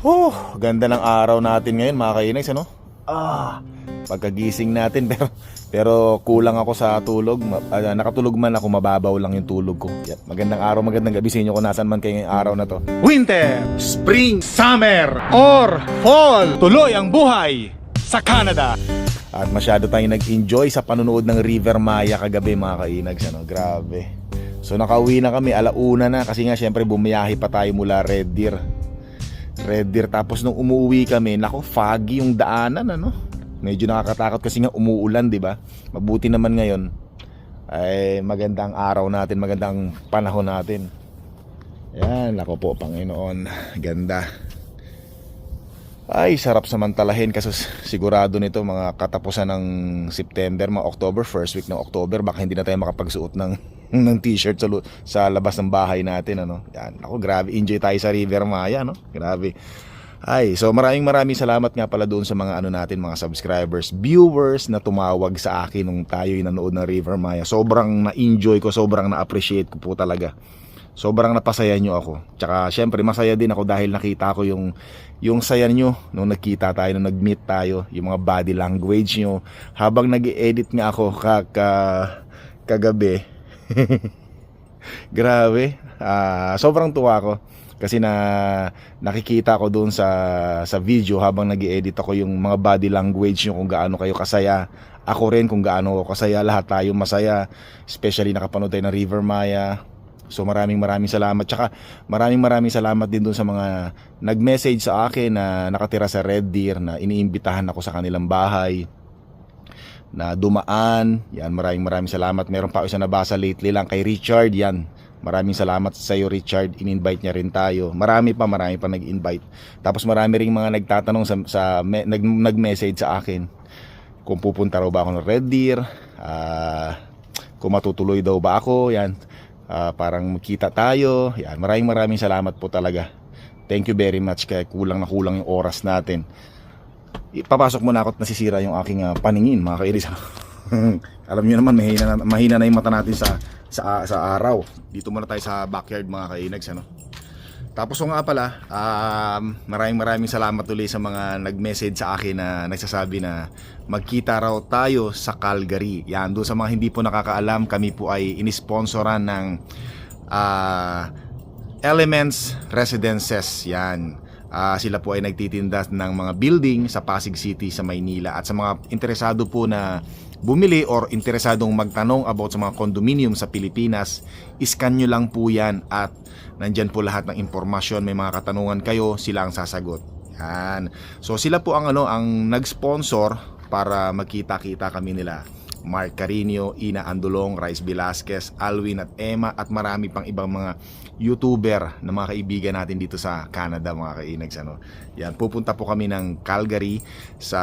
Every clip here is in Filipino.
Oh, ganda ng araw natin ngayon mga kainags, ano? Ah, pagkagising natin pero pero kulang ako sa tulog. Ah, nakatulog man ako, mababaw lang yung tulog ko. Yan. Magandang araw, magandang gabi sa inyo kung nasan man kayo ngayong araw na to. Winter, Spring, Summer, or Fall. Tuloy ang buhay sa Canada. At masyado tayong nag-enjoy sa panonood ng River Maya kagabi mga kainags, ano? Grabe. So nakauwi na kami, alauna na kasi nga syempre bumiyahe pa tayo mula Red Deer. Red Deer tapos nung umuwi kami, nako foggy yung daanan ano. Medyo nakakatakot kasi nga umuulan, 'di ba? Mabuti naman ngayon ay magandang araw natin, magandang panahon natin. Yan, nako po Panginoon, ganda. Ay, sarap samantalahin kasi sigurado nito mga katapusan ng September, mga October, first week ng October, baka hindi na tayo makapagsuot ng ng t-shirt sa, sa labas ng bahay natin ano. Yan. Ako grabe, enjoy tayo sa River Maya no. Grabe. Ay, so maraming maraming salamat nga pala doon sa mga ano natin, mga subscribers, viewers na tumawag sa akin nung tayo nanood ng River Maya. Sobrang na-enjoy ko, sobrang na-appreciate ko po talaga sobrang napasaya nyo ako. Tsaka syempre masaya din ako dahil nakita ko yung yung saya nyo nung nagkita tayo, nung nag-meet tayo, yung mga body language nyo. Habang nag edit nga ako ka, ka, kagabi, grabe, ah, sobrang tuwa ako. Kasi na nakikita ko doon sa sa video habang nag edit ako yung mga body language nyo kung gaano kayo kasaya. Ako rin kung gaano ako kasaya, lahat tayo masaya. Especially nakapanood tayo ng River Maya, So maraming maraming salamat. Tsaka maraming maraming salamat din doon sa mga nag-message sa akin na nakatira sa Red Deer na iniimbitahan ako sa kanilang bahay na dumaan. Yan, maraming maraming salamat. Meron pa ako isa nabasa lately lang kay Richard. Yan, maraming salamat sa iyo Richard. In-invite niya rin tayo. Marami pa, marami pa nag-invite. Tapos marami ring mga nagtatanong sa, sa me- nag, nag-message sa akin kung pupunta raw ba ako ng Red Deer. ah, kung matutuloy daw ba ako. Yan. Ah, parang magkita tayo. Yan, maraming maraming salamat po talaga. Thank you very much kaya kulang na kulang yung oras natin. Ipapasok muna ako at nasisira yung aking ah, paningin, mga kairis. Alam niyo naman mahina na, mahina na yung mata natin sa sa sa araw. Dito muna tayo sa backyard mga kainags ano. Tapos o nga pala, um, maraming maraming salamat ulit sa mga nag-message sa akin na nagsasabi na magkita raw tayo sa Calgary. Yan, doon sa mga hindi po nakakaalam, kami po ay inisponsoran ng ah, Elements Residences. Yan. Ah, sila po ay nagtitinda ng mga building sa Pasig City sa Maynila at sa mga interesado po na bumili or interesadong magtanong about sa mga condominium sa Pilipinas, iscan nyo lang po yan at nandyan po lahat ng impormasyon. May mga katanungan kayo, sila ang sasagot. Yan. So sila po ang ano ang nag-sponsor para magkita-kita kami nila. Mark Carino, Ina Andulong, Rice Velasquez, Alwin at Emma at marami pang ibang mga YouTuber na mga kaibigan natin dito sa Canada mga kainags ano. Yan, pupunta po kami ng Calgary sa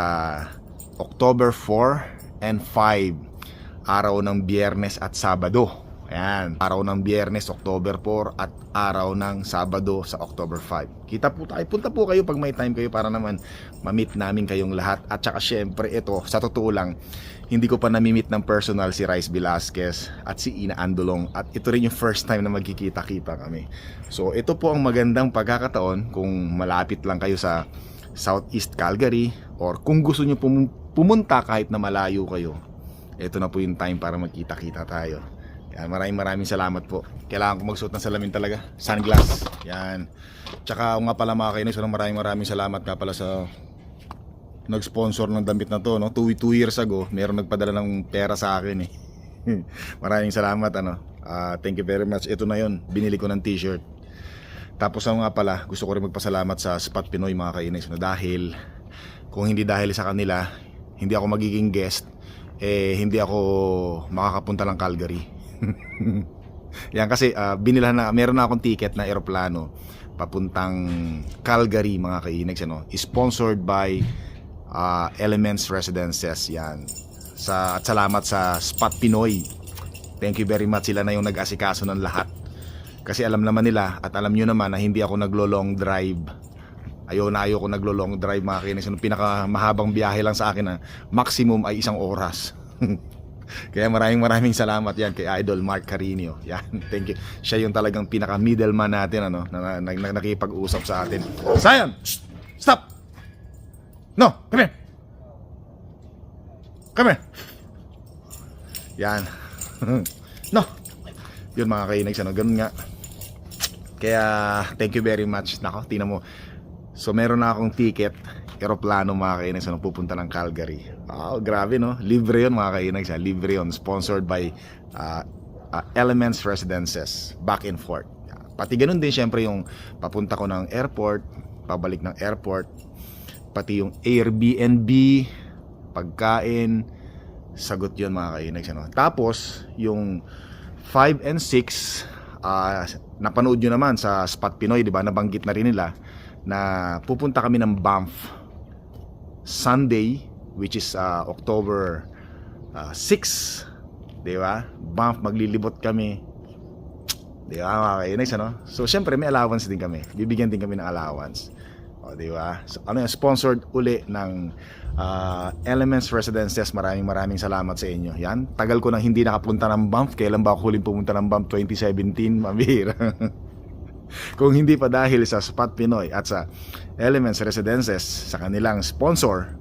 October 4 and 5 araw ng Biyernes at Sabado. Ayan, araw ng Biyernes, October 4 at araw ng Sabado sa October 5. Kita po tayo, punta po kayo pag may time kayo para naman ma-meet namin kayong lahat. At saka syempre ito, sa totoo lang, hindi ko pa nami-meet ng personal si Rice Velasquez at si Ina Andolong at ito rin yung first time na magkikita-kita kami. So ito po ang magandang pagkakataon kung malapit lang kayo sa Southeast Calgary or kung gusto nyo pum- pumunta kahit na malayo kayo. Ito na po yung time para magkita-kita tayo. Yan, maraming maraming salamat po. Kailangan ko magsuot ng salamin talaga. Sunglass. Yan. Tsaka nga pala mga kainis, maraming maraming salamat nga pala sa nag-sponsor ng damit na to. No? Two, two years ago, meron nagpadala ng pera sa akin eh. maraming salamat ano. Ah, thank you very much. Ito na yon binili ko ng t-shirt. Tapos ano nga pala, gusto ko rin magpasalamat sa Spot Pinoy mga kainis no? dahil kung hindi dahil sa kanila, hindi ako magiging guest, eh hindi ako makakapunta ng Calgary. Yan kasi ah, binilhan na meron na akong ticket na eroplano papuntang Calgary mga kainags ano. Sponsored by ah, Elements Residences yan. Sa at salamat sa Spot Pinoy. Thank you very much sila na yung nag-asikaso ng lahat. Kasi alam naman nila at alam nyo naman na hindi ako naglo-long drive. Ayaw na ayaw ko naglo-long drive mga kinis. Yung pinaka mahabang biyahe lang sa akin na maximum ay isang oras. Kaya maraming maraming salamat yan kay Idol Mark Carino. Yan, thank you. Siya yung talagang pinaka middleman natin ano, na, na, na, nakipag-usap sa atin. Zion! Shh! Stop! No! Come here! Come here! Yan. no! Yun mga kainags, ano, ganun nga. Kaya, thank you very much. Nako, tingnan mo. So, meron na akong ticket. Aeroplano mga kainags, ano, pupunta ng Calgary. Wow, grabe no. Libre yun mga kainags. ha. Libre yun. Sponsored by uh, uh, Elements Residences. Back and forth. Pati ganun din syempre yung papunta ko ng airport, pabalik ng airport, pati yung Airbnb, pagkain, sagot yun mga kainags. Ano. Tapos, yung 5 and 6, ah napanood nyo naman sa Spot Pinoy, di ba? Nabanggit na rin nila na pupunta kami ng Banff Sunday, which is ah, October ah, 6, di ba? Banff, maglilibot kami. Di ba mga kainags, ano? So, syempre, may allowance din kami. Bibigyan din kami ng allowance. O, di ba? So, ano yan, sponsored uli ng ah, Elements Residences. Maraming maraming salamat sa inyo. Yan, tagal ko nang hindi nakapunta ng Banff. Kailan ba ako huling pumunta ng Banff? 2017, mabihira. Kung hindi pa dahil sa Spot Pinoy at sa Elements Residences sa kanilang sponsor,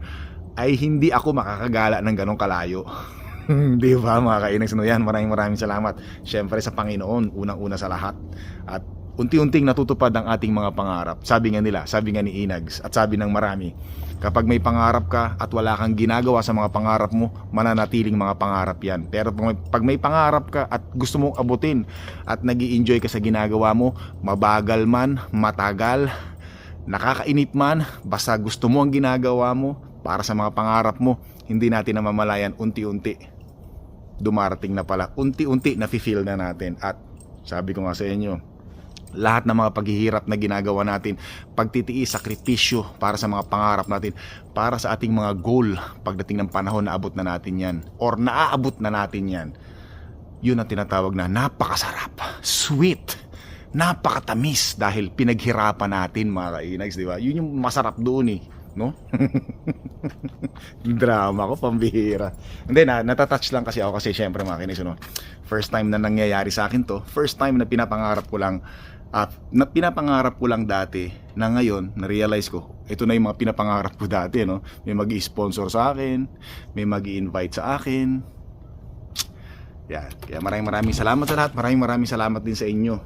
ay hindi ako makakagala ng ganong kalayo. Di ba mga kainags no yan? Maraming maraming salamat. Siyempre sa Panginoon, unang-una sa lahat. At unti-unting natutupad ang ating mga pangarap. Sabi nga nila, sabi nga ni Inags, at sabi ng marami, kapag may pangarap ka at wala kang ginagawa sa mga pangarap mo, mananatiling mga pangarap yan. Pero pag may, pag may pangarap ka at gusto mong abutin at nag enjoy ka sa ginagawa mo, mabagal man, matagal, nakakainip man, basta gusto mo ang ginagawa mo para sa mga pangarap mo, hindi natin namamalayan unti-unti. Dumarating na pala. Unti-unti na feel na natin. At sabi ko nga sa inyo lahat ng mga paghihirap na ginagawa natin pagtitiis, sakripisyo para sa mga pangarap natin para sa ating mga goal pagdating ng panahon na abot na natin yan. Or naaabot na natin yan. Yun ang tinatawag na napakasarap sweet napakatamis dahil pinaghirapan natin mga kainags, di ba? Yun yung masarap doon eh, no? Drama ko, pambihira. Hindi, na, natatouch lang kasi ako kasi syempre mga kinis, no? First time na nangyayari sa akin to. First time na pinapangarap ko lang at na pinapangarap ko lang dati na ngayon na-realize ko ito na yung mga pinapangarap ko dati no may mag sponsor sa akin may mag invite sa akin yan kaya maraming maraming salamat sa lahat maraming maraming salamat din sa inyo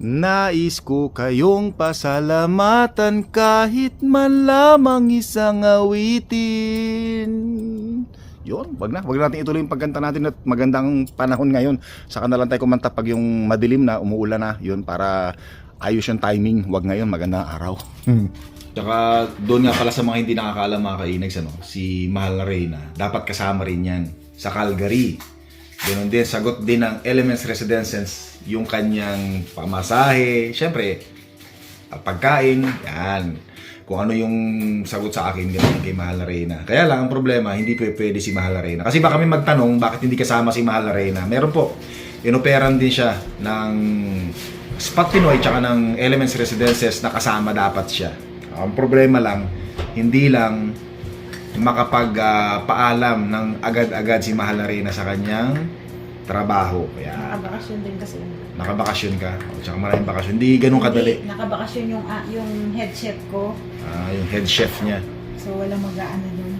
Nais ko kayong pasalamatan kahit man lamang isang awitin. Yun, wag na. Wag natin ituloy yung pagkanta natin at magandang panahon ngayon. Saka na lang tayo kumanta pag yung madilim na, umuulan na. Yun, para ayos yung timing. Wag ngayon, magandang araw. Tsaka doon nga pala sa mga hindi nakakaalam mga kainags, ano, si Mahal na Reyna, dapat kasama rin yan sa Calgary. Ganon din, sagot din ng Elements Residences yung kanyang pamasahe. Siyempre, ah, pagkain, yan. Kung ano yung sagot sa akin, ganun kay Mahal na Reyna. Kaya lang, ang problema, hindi pa pwede si Mahal na Reyna. Kasi baka may magtanong, bakit hindi kasama si Mahal na Reyna? Meron po, inoperan din siya ng Spot Pinoy tsaka ng Elements Residences na kasama dapat siya. Ang problema lang, hindi lang makapag-paalam ng agad-agad si Mahal na Reyna sa kanyang trabaho. Kaya Nakabakasyon din kasi. nakabakasyon ka. O, tsaka maraming bakasyon. Hindi ganun kadali. Hindi, nakabakasyon yung, ah, yung head chef ko. Ah, yung head chef niya. So, walang mag-aano dun.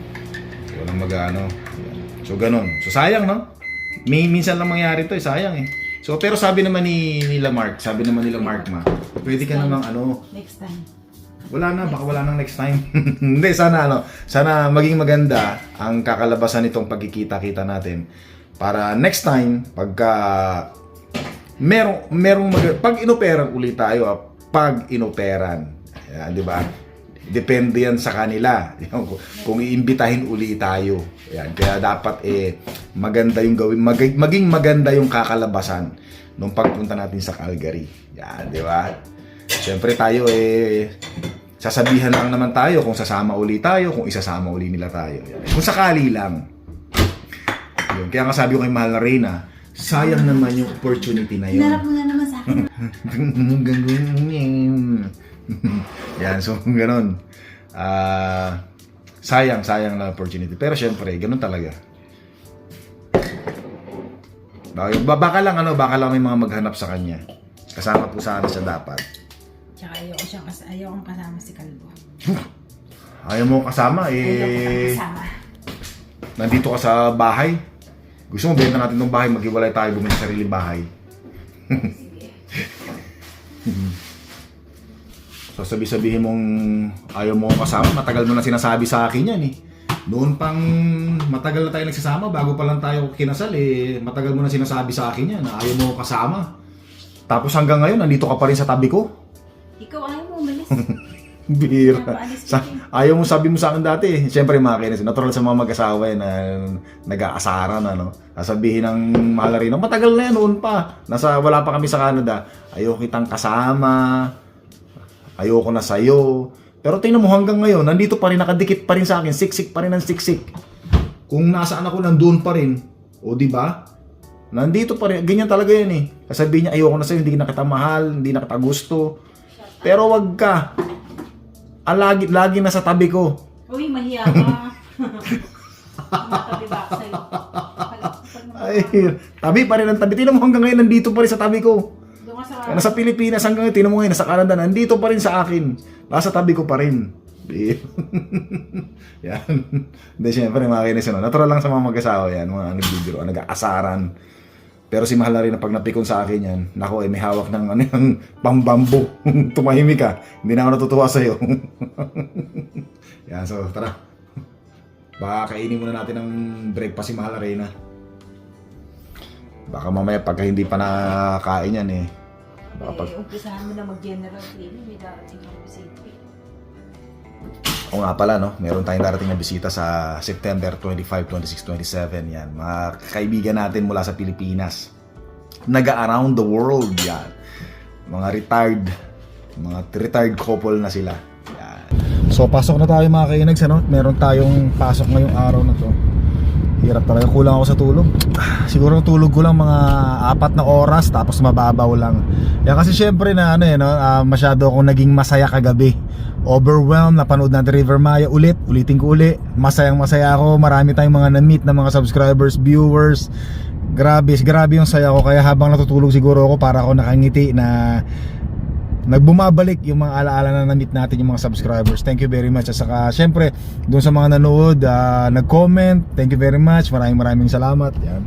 Walang mag-ano. Yan. So, ganun. So, sayang, no? May, minsan lang mangyari to, eh. Sayang, eh. So, pero sabi naman ni nila Mark, sabi naman nila Mark ma, pwede ka namang ano, Next time. wala na, baka wala nang next time. Hindi, sana ano, sana maging maganda ang kakalabasan nitong pagkikita-kita natin. Para next time, pagka merong, merong mag- pag inoperan ulit tayo, ah, pag inoperan, Ayan, di ba? Depende yan sa kanila. Kung- iimbitahin uli tayo. Yan, kaya dapat eh maganda yung gawin, mag- maging maganda yung kakalabasan nung pagpunta natin sa Calgary. Yan, di ba? Siyempre tayo eh sasabihan lang naman tayo kung sasama uli tayo, kung isasama uli nila tayo. Yan. Kung sakali lang. Yun. Kaya nga sabi ko kay Mahal na Reyna, sayang naman yung opportunity na yun. Hinarap mo na naman sa akin. Yan. So ganun. Ah, sayang, sayang na opportunity. Pero syempre, ganun talaga. Baka, lang ano, baka lang may mga maghanap sa kanya. Kasama po sana siya dapat. Tsaka ayoko siyang kas ayoko kasama si Kalbo. Ayaw mo kasama Ayoko eh. kasama. Nandito ka sa bahay. Gusto mo benta natin ng bahay, maghiwalay tayo bumili sa sarili bahay. so sabi-sabihin mong ayaw mo kasama, matagal mo na sinasabi sa akin yan eh. Noon pang matagal na tayo nagsasama, bago pa lang tayo kinasal eh, matagal mo na sinasabi sa akin yan na ayaw mo kasama. Tapos hanggang ngayon, nandito ka pa rin sa tabi ko. Ikaw ayaw mo umalis. Bira. Sa, ayaw mo sabi mo sa akin dati. eh. Siyempre mga kainis, natural sa mga mag-asawa eh, na nag-aasaran ano. Sasabihin ng mahal rin, matagal na yan noon pa. Nasa wala pa kami sa Canada. Ayaw kitang kasama. Ayoko na sa'yo. Pero tingnan mo hanggang ngayon, nandito pa rin, nakadikit pa rin sa akin, siksik pa rin ang siksik. Kung nasaan ako, nandoon pa rin. O di ba? Nandito pa rin. Ganyan talaga yan eh. Sasabihin niya, ayoko na sa'yo, hindi na kita mahal, hindi na kita gusto. Pero wag ka. Ah, lagi, lagi na sa tabi ko. Uy, mahiya ka. Matabi ba ako sa'yo? Ay, tabi pa rin ang tabi. Tingnan mo hanggang ngayon, nandito pa rin sa tabi ko. Doon ka sa... Kaya nasa Pilipinas hanggang ngayon, tingnan mo ngayon, nasa Canada, nandito pa rin sa akin. Nasa tabi ko pa rin. Yan. Hindi, syempre, mga kinis, ano, natural lang sa mga mag-asawa yan, mga nagbibiro, nag-aasaran. Pero si Mahal na rin na pag napikon sa akin yan, nako eh, may hawak ng ano yung pambambo. Tumahimik ka. Hindi na ako natutuwa sa'yo. yan, so tara. Baka kainin muna natin ng breakfast si Mahal Arena. Baka mamaya pagka hindi pa nakakain yan eh. Baka pag, Eh, umpisahan mo na mag-general cleaning. May darating ang bisita. O nga pala, no? Meron tayong darating na bisita sa September 25, 26, 27. Yan. Mga kaibigan natin mula sa Pilipinas. Naga-around the world. Yan. Mga retired. Mga retired couple na sila. Yan. So, pasok na tayo mga kainags, ano? Meron tayong pasok ngayong araw na to. Hirap talaga. Kulang ako sa tulog. Siguro tulog ko lang mga apat na oras tapos mababaw lang. Yan kasi syempre na ano eh, no? ah, masyado akong naging masaya kagabi. Overwhelmed, napanood natin River Maya ulit, ulitin ko uli. Masayang masaya ako. Marami tayong mga na-meet na mga subscribers, viewers. Grabe, grabe yung saya ko. Kaya habang natutulog siguro ako para ako nakangiti na nagbumabalik yung mga alaala na na-meet natin yung mga subscribers. Thank you very much. At saka, syempre, doon sa mga nanood, ah, nag-comment, thank you very much. Maraming maraming salamat. Yan.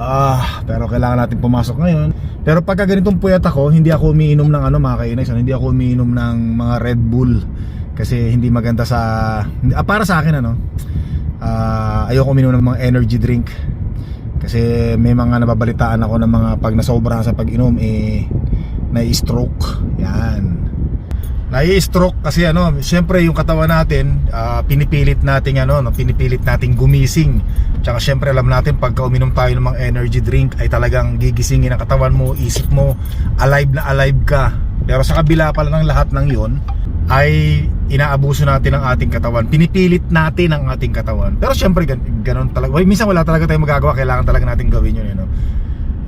Ah, pero kailangan natin pumasok ngayon. Pero pagka ganitong puyat ako, hindi ako umiinom ng ano mga kainex, ano, hindi ako umiinom ng mga Red Bull kasi hindi maganda sa ah, para sa akin ano. Ah, ayoko uminom ng mga energy drink. Kasi may mga nababalitaan ako ng mga pag nasobrahan sa pag-inom eh na-stroke. Yan. Nai-stroke kasi ano, siyempre yung katawan natin, ah, pinipilit nating ano, no, pinipilit nating gumising. Tsaka siyempre alam natin pagka uminom tayo ng mga energy drink ay talagang gigisingin ang katawan mo, isip mo, alive na alive ka. Pero sa kabila pala ng lahat ng yon ay inaabuso natin ang ating katawan. Pinipilit natin ang ating katawan. Pero siyempre gan ganun talaga. Well, minsan wala talaga tayong magagawa, kailangan talaga natin gawin yun, you know?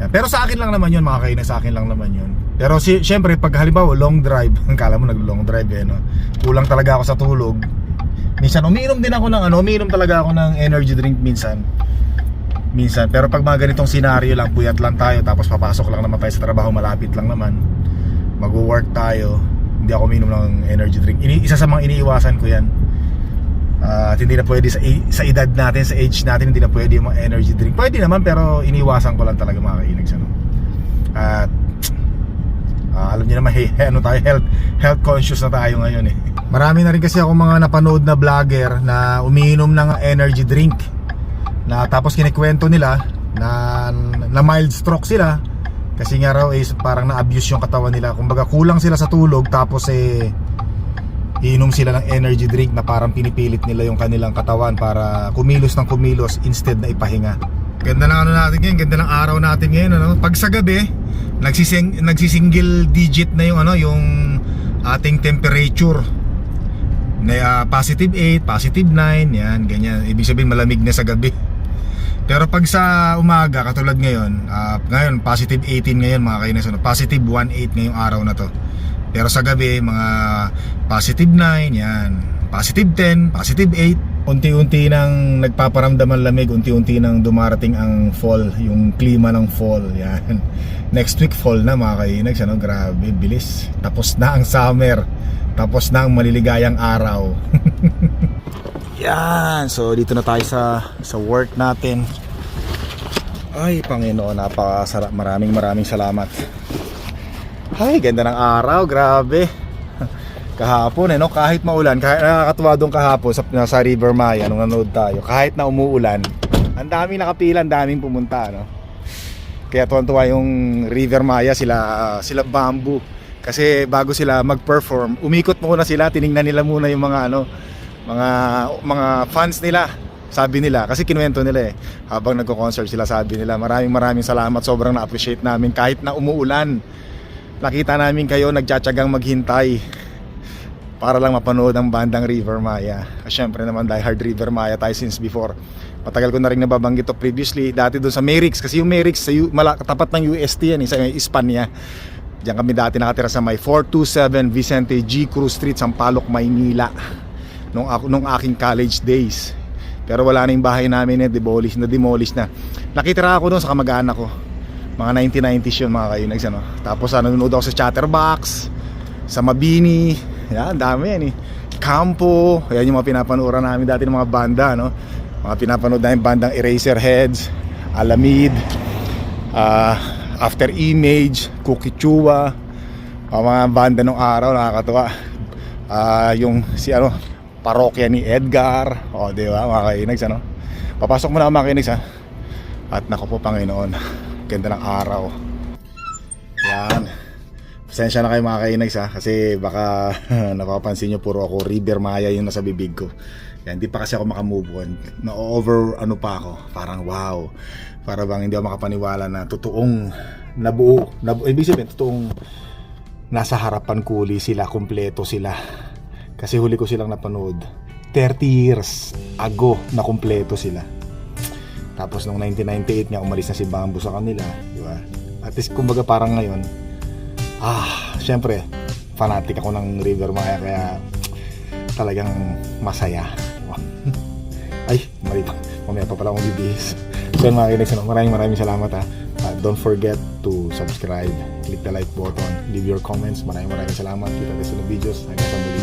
Pero sa akin lang naman yun, mga kainan, sa akin lang naman yun. Pero si, syempre, pag halimbawa long drive, ang kala mo nag-long drive eh, no? Kulang talaga ako sa tulog. Minsan, umiinom din ako ng ano, umiinom talaga ako ng energy drink minsan. Minsan, pero pag mga ganitong senaryo lang, puyat lang tayo, tapos papasok lang naman tayo sa trabaho, malapit lang naman. Mag-work tayo, hindi ako umiinom ng energy drink. Ini, isa sa mga iniiwasan ko yan. Ah, at hindi na pwede sa, sa edad natin, sa age natin, hindi na pwede yung mga energy drink. Pwede naman, pero iniwasan ko lang talaga mga kainags. Ano? At ah, alam niyo naman, hey, ano tayo, health, health conscious na tayo ngayon eh. Marami na rin kasi ako mga napanood na vlogger na umiinom ng energy drink. Na tapos kinikwento nila na, na mild stroke sila. Kasi nga raw eh, parang na-abuse yung katawan nila. Kumbaga kulang sila sa tulog tapos eh iinom sila ng energy drink na parang pinipilit nila yung kanilang katawan para kumilos ng kumilos instead na ipahinga. Ganda ng ano natin ngayon, ganda ng araw natin ngayon ano. Pag sa gabi, nagsising nagsisingle digit na yung ano, yung ating temperature. Na ah, positive 8, positive 9, yan, ganyan. Ibig sabihin malamig na sa gabi. Pero pag sa umaga, katulad ngayon, ah, ngayon positive 18 ngayon mga kainis, ano, positive 18 ngayong araw na to. Pero sa gabi, mga positive 9, yan. Positive 10, positive 8. unti-unti nang nagpaparamdam ang lamig, unti-unti nang dumarating ang fall, yung klima ng fall. Yan. Next week fall na mga kainags, ano? Grabe, bilis. Tapos na ang summer. Tapos na ang maliligayang araw. Yan. So dito na tayo sa sa work natin. Ay, Panginoon, napakasarap. Maraming maraming salamat. Ay, ganda ng araw, grabe. Kahapon eh, no? kahit maulan, kahit nakakatuwa doon kahapon sa, sa River Maya nung nanood tayo, kahit na umuulan, ang daming nakapila, ang daming pumunta, no? Kaya tuwan-tuwa yung River Maya, sila, sila Bamboo. Kasi bago sila mag-perform, umikot muna sila, tiningnan nila muna yung mga ano, mga mga fans nila sabi nila kasi kinuwento nila eh habang nagko-concert sila sabi nila maraming maraming salamat sobrang na-appreciate namin kahit na umuulan nakita namin kayo nagtsatsagang maghintay para lang mapanood ang bandang River Maya kasi syempre naman dahil hard River Maya tayo since before matagal ko na rin nababanggit to previously dati doon sa Merix kasi yung Merix sa U- mala, tapat ng UST yan eh, sa Espanya Diyan kami dati nakatira sa may 427 Vicente G. Cruz Street, Sampaloc, Maynila nung, nung aking college days pero wala na yung bahay namin eh, demolish na demolish na. Nakitira ako doon sa kamag-anak ko. Mga 1990s yun mga kainags ano. Tapos ano, nanonood ako sa Chatterbox, sa Mabini, yan, dami yan eh. Campo, yan yung mga pinapanuran namin dati ng mga banda, no? Mga pinapanood namin bandang Eraserheads, Alamid, ah, After Image, Cookie Chua, mga banda nung araw, nakakatuwa. Ah, yung si ano, parokya ni Edgar. O, di ba, mga kainags, ano? Papasok mo na mga kainags, ha? At nako po, Panginoon, ganda ng araw. Yan. Pasensya na kayo mga kainags, ha? Kasi baka napapansin nyo, puro ako River Maya yung nasa bibig ko. Yan, hindi pa kasi ako makamove on. Na-over, ano pa ako, parang wow. Para bang hindi ako makapaniwala na totoong nabuo. nabuo ibig sabihin, totoong nasa harapan ko uli sila, kumpleto sila. Kasi huli ko silang napanood 30 years ago na kumpleto sila. Tapos nung 1998 nga umalis na si Bamboo sa kanila, di ba? At least kumbaga parang ngayon, ah, syempre, fanatic ako ng River Maya kaya talagang masaya. Ay, mali pa. Mamaya pa pala akong bibihis. So yun mga kinex, ano, maraming maraming salamat ha. Uh, don't forget to subscribe, click the like button, leave your comments. Maraming maraming salamat. Kita tayo sa videos. Hanggang sa muli.